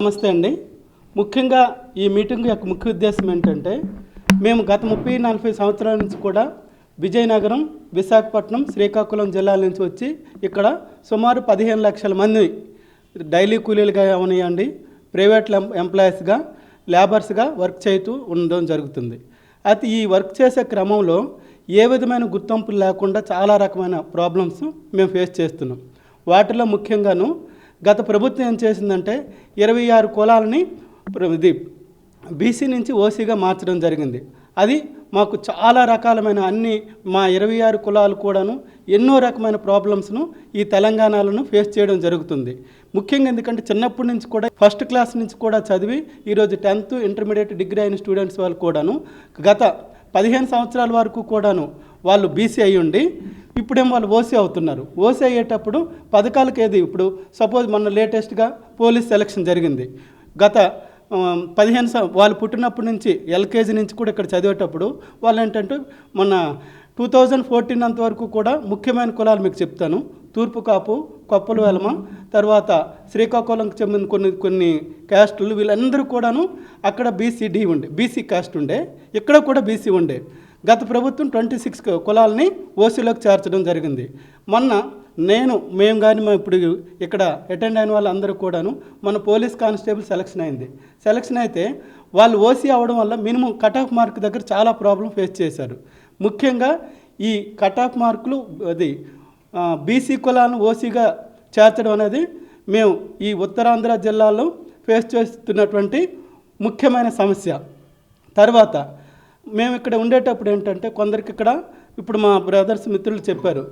నమస్తే అండి. ముఖ్యంగా ఈ మీటింగ్ యొక్క ముఖ్య ఉద్దేశం ఏంటంటే మేము గత ముప్పై నలభై సంవత్సరాల నుంచి కూడా విజయనగరం విశాఖపట్నం శ్రీకాకుళం జిల్లాల నుంచి వచ్చి ఇక్కడ సుమారు పదిహేను లక్షల మంది డైలీ కూలీలుగా అవనియండి ప్రైవేట్ ఎంప్లాయీస్గా లేబర్స్గా వర్క్ చేస్తూ ఉండడం జరుగుతుంది. అయితే ఈ వర్క్ చేసే క్రమంలో ఏ విధమైన గుర్తింపులు లేకుండా చాలా రకమైన ప్రాబ్లమ్స్ మేము ఫేస్ చేస్తున్నాం. వాటిలో ముఖ్యంగాను గత ప్రభుత్వం ఏం చేసిందంటే ఇరవై ఆరు కులాలని ఇది బీసీ నుంచి ఓసీగా మార్చడం జరిగింది. అది మాకు చాలా రకాలమైన అన్ని మా ఇరవై ఆరు కులాలు కూడాను ఎన్నో రకమైన ప్రాబ్లమ్స్ను ఈ తెలంగాణలను ఫేస్ చేయడం జరుగుతుంది. ముఖ్యంగా ఎందుకంటే చిన్నప్పటి నుంచి కూడా ఫస్ట్ క్లాస్ నుంచి కూడా చదివి ఈరోజు టెన్త్ ఇంటర్మీడియట్ డిగ్రీ అయిన స్టూడెంట్స్ వాళ్ళు కూడాను గత పదిహేను సంవత్సరాల వరకు కూడాను వాళ్ళు బీసీ అయి ఉండి ఇప్పుడేం వాళ్ళు ఓసీ అవుతున్నారు. ఓసీ అయ్యేటప్పుడు పథకాలకు ఏది ఇప్పుడు సపోజ్ మొన్న లేటెస్ట్గా పోలీస్ సెలక్షన్ జరిగింది. గత పదిహేను వాళ్ళు పుట్టినప్పటి నుంచి ఎల్కేజీ నుంచి కూడా ఇక్కడ చదివేటప్పుడు వాళ్ళు ఏంటంటే మొన్న టూ థౌజండ్ ఫోర్టీన్ అంతవరకు కూడా ముఖ్యమైన కులాలు మీకు చెప్తాను. తూర్పు కాపు కొప్పలు వెలమ తర్వాత శ్రీకాకుళంకి చెందిన కొన్ని కొన్ని క్యాస్టులు వీళ్ళందరూ కూడాను అక్కడ బీసీడీ ఉండే బీసీ క్యాస్ట్ ఉండే ఇక్కడ కూడా బీసీ ఉండే. గత ప్రభుత్వం ట్వంటీ సిక్స్ కులాలని ఓసీలోకి చేర్చడం జరిగింది. మొన్న నేను మేము కానీ ఇప్పుడు ఇక్కడ అటెండ్ అయిన వాళ్ళందరూ కూడాను మన పోలీస్ కానిస్టేబుల్ సెలక్షన్ అయింది. సెలక్షన్ అయితే వాళ్ళు ఓసీ అవ్వడం వల్ల మినిమం కట్ ఆఫ్ మార్క్ దగ్గర చాలా ప్రాబ్లం ఫేస్ చేశారు. ముఖ్యంగా ఈ కట్ ఆఫ్ మార్కులు అది బీసీ కులాలను ఓసీగా చేర్చడం అనేది మేము ఈ ఉత్తరాంధ్ర జిల్లాలో ఫేస్ చేస్తున్నటువంటి ముఖ్యమైన సమస్య. తర్వాత మేము ఇక్కడ ఉండేటప్పుడు ఏంటంటే కొందరికి ఇక్కడ ఇప్పుడు మా బ్రదర్స్ మిత్రులు చెప్పారు.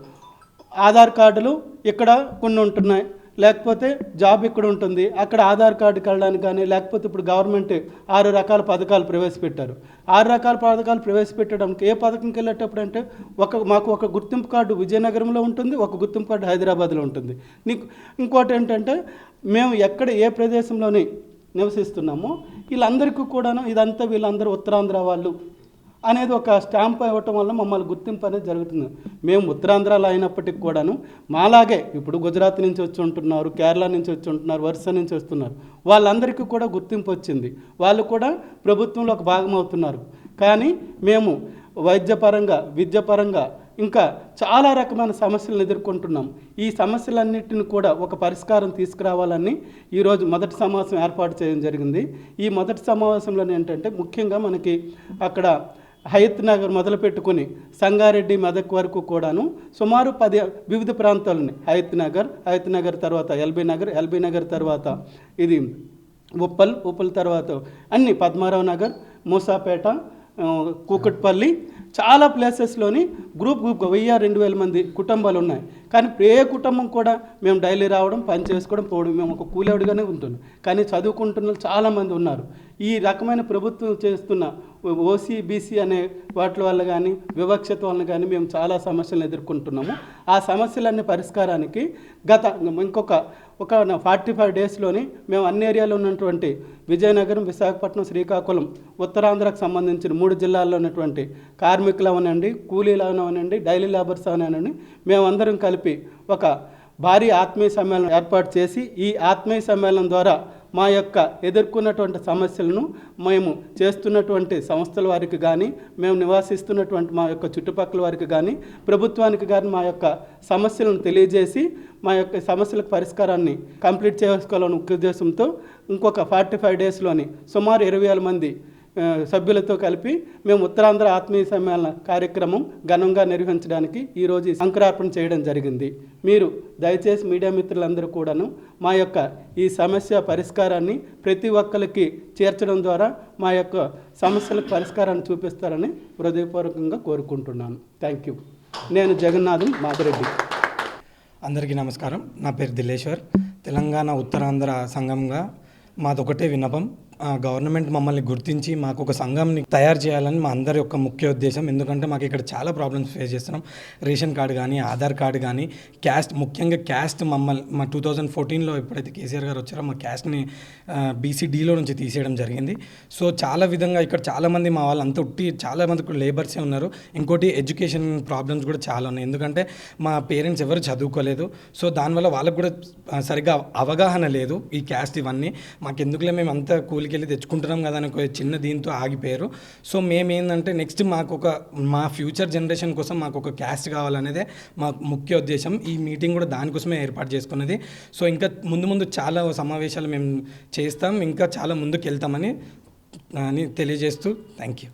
ఆధార్ కార్డులు ఇక్కడ కొన్ని ఉంటున్నాయి. లేకపోతే జాబ్ ఇక్కడ ఉంటుంది. అక్కడ ఆధార్ కార్డుకి వెళ్ళడానికి కానీ లేకపోతే ఇప్పుడు గవర్నమెంట్ ఆరు రకాల పథకాలు ప్రవేశపెట్టారు. ఆరు రకాల పథకాలు ప్రవేశపెట్టడానికి ఏ పథకంకి వెళ్ళేటప్పుడు అంటే ఒక మాకు ఒక గుర్తింపు కార్డు విజయనగరంలో ఉంటుంది ఒక గుర్తింపు కార్డు హైదరాబాద్లో ఉంటుంది. నీకు ఇంకోటి ఏంటంటే మేము ఎక్కడ ఏ ప్రదేశంలోని నివసిస్తున్నామో వీళ్ళందరికీ కూడాను ఇదంతా వీళ్ళందరూ ఉత్తరాంధ్ర వాళ్ళు అనేది ఒక స్టాంప్ ఇవ్వటం వల్ల మమ్మల్ని గుర్తింపు అనేది జరుగుతుంది. మేము ఉత్తరాంధ్రలో అయినప్పటికీ కూడాను మాలాగే ఇప్పుడు గుజరాత్ నుంచి వచ్చి ఉంటున్నారు కేరళ నుంచి వచ్చి ఉంటున్నారు వరుస నుంచి వస్తున్నారు. వాళ్ళందరికీ కూడా గుర్తింపు వచ్చింది. వాళ్ళు కూడా ప్రభుత్వంలో ఒక భాగం అవుతున్నారు. కానీ మేము వైద్యపరంగా విద్యపరంగా ఇంకా చాలా రకమైన సమస్యలను ఎదుర్కొంటున్నాం. ఈ సమస్యలన్నింటిని కూడా ఒక పరిష్కారం తీసుకురావాలని ఈరోజు మొదటి సమావేశం ఏర్పాటు చేయడం జరిగింది. ఈ మొదటి సమావేశంలో ఏంటంటే ముఖ్యంగా మనకి అక్కడ హయత్ నగర్ మొదలు పెట్టుకుని సంగారెడ్డి మెదక్ వరకు కూడాను సుమారు పది వివిధ ప్రాంతాలని హయత్ నగర్ హయత్ నగర్ తర్వాత ఎల్బీ నగర్ ఎల్బీ నగర్ తర్వాత ఇది ఉప్పల్ ఉప్పల్ తర్వాత అన్ని పద్మారావు నగర్ మూసాపేట కూకట్పల్లి చాలా ప్లేసెస్లోని గ్రూప్ గ్రూప్ వెయ్యి రెండు వేల మంది కుటుంబాలు ఉన్నాయి. కానీ ఏ కుటుంబం కూడా మేము డైలీ రావడం పని చేసుకోవడం పోవడం మేము ఒక కూలేవుడిగానే ఉంటున్నాం. కానీ చదువుకుంటున్న చాలామంది ఉన్నారు. ఈ రకమైన ప్రభుత్వం చేస్తున్న ఓసీ బీసీ అనే వాటి వల్ల కానీ వివక్షత వల్ల కానీ మేము చాలా సమస్యలను ఎదుర్కొంటున్నాము. ఆ సమస్యలన్నీ పరిష్కారానికి గత ఇంకొక ఒక ఫార్టీ ఫైవ్ డేస్లోని మేము అన్ని ఏరియాలో ఉన్నటువంటి విజయనగరం విశాఖపట్నం శ్రీకాకుళం ఉత్తరాంధ్రకు సంబంధించిన మూడు జిల్లాల్లో ఉన్నటువంటి కార్మికులు అవనండి కూలీలు అవనండి డైలీ లేబర్స్ అవనండి మేమందరం కలిపి ఒక భారీ ఆత్మీయ సమ్మేళనం ఏర్పాటు చేసి ఈ ఆత్మీయ సమ్మేళనం ద్వారా మా యొక్క ఎదుర్కొన్నటువంటి సమస్యలను మేము చేస్తున్నటువంటి సంస్థల వారికి కానీ మేము నివాసిస్తున్నటువంటి మా యొక్క చుట్టుపక్కల వారికి కానీ ప్రభుత్వానికి కానీ మా యొక్క సమస్యలను తెలియజేసి మా యొక్క సమస్యలకు పరిష్కారాన్ని కంప్లీట్ చేసుకోవాలని ముఖ్య ఉద్దేశంతో ఇంకొక ఫార్టీ ఫైవ్ డేస్లోని సుమారు ఇరవై వేల మంది సభ్యులతో కలిపి మేము ఉత్తరాంధ్ర ఆత్మీయ సమ్మేళన కార్యక్రమం ఘనంగా నిర్వహించడానికి ఈరోజు శంకరార్పణ చేయడం జరిగింది. మీరు దయచేసి మీడియా మిత్రులందరూ కూడాను మా యొక్క ఈ సమస్య పరిష్కారాన్ని ప్రతి ఒక్కరికి చేర్చడం ద్వారా మా యొక్క సమస్యలకు పరిష్కారాన్ని చూపిస్తారని హృదయపూర్వకంగా కోరుకుంటున్నాను. థ్యాంక్ యూ నేను జగన్నాథం మాదిరెడ్డి. అందరికీ నమస్కారం. నా పేరు దిలేశ్వర్ తెలంగాణ ఉత్తరాంధ్ర సంఘంగా మాదొకటే విన్నపం. గవర్నమెంట్ మమ్మల్ని గుర్తించి మాకు ఒక సంఘంని తయారు చేయాలని మా అందరి యొక్క ముఖ్య ఉద్దేశం. ఎందుకంటే మాకు ఇక్కడ చాలా ప్రాబ్లమ్స్ ఫేస్ చేస్తున్నాం. రేషన్ కార్డు కానీ ఆధార్ కార్డు కానీ క్యాస్ట్ ముఖ్యంగా క్యాస్ట్ మమ్మల్ని మా టూ థౌజండ్ ఫోర్టీన్లో ఎప్పుడైతే కేసీఆర్ గారు వచ్చారో మా క్యాస్ట్ని బీసీడీలో నుంచి తీసేయడం జరిగింది. సో చాలా విధంగా ఇక్కడ చాలామంది మా వాళ్ళు అంత ఉట్టి చాలా మంది లేబర్సే ఉన్నారు. ఇంకోటి ఎడ్యుకేషన్ ప్రాబ్లమ్స్ కూడా చాలా ఉన్నాయి. ఎందుకంటే మా పేరెంట్స్ ఎవరు చదువుకోలేదు. సో దానివల్ల వాళ్ళకు కూడా సరిగ్గా అవగాహన లేదు ఈ క్యాస్ట్ ఇవన్నీ. మాకు ఎందుకులే మేము అంత కూలికి వెళ్ళి తెచ్చుకుంటున్నాం కదా అని ఒక చిన్న దీంతో ఆగిపోయారు. సో మేము ఏంటంటే నెక్స్ట్ మాకు ఒక మా ఫ్యూచర్ జనరేషన్ కోసం మాకు ఒక క్యాస్ట్ కావాలనేదే మా ముఖ్య ఉద్దేశం. ఈ మీటింగ్ కూడా దానికోసమే ఏర్పాటు చేసుకున్నది. సో ఇంకా ముందు ముందు చాలా సమావేశాలు మేము చేస్తాం. ఇంకా చాలా ముందుకు వెళ్తామని అని తెలియజేస్తూ థ్యాంక్ యూ.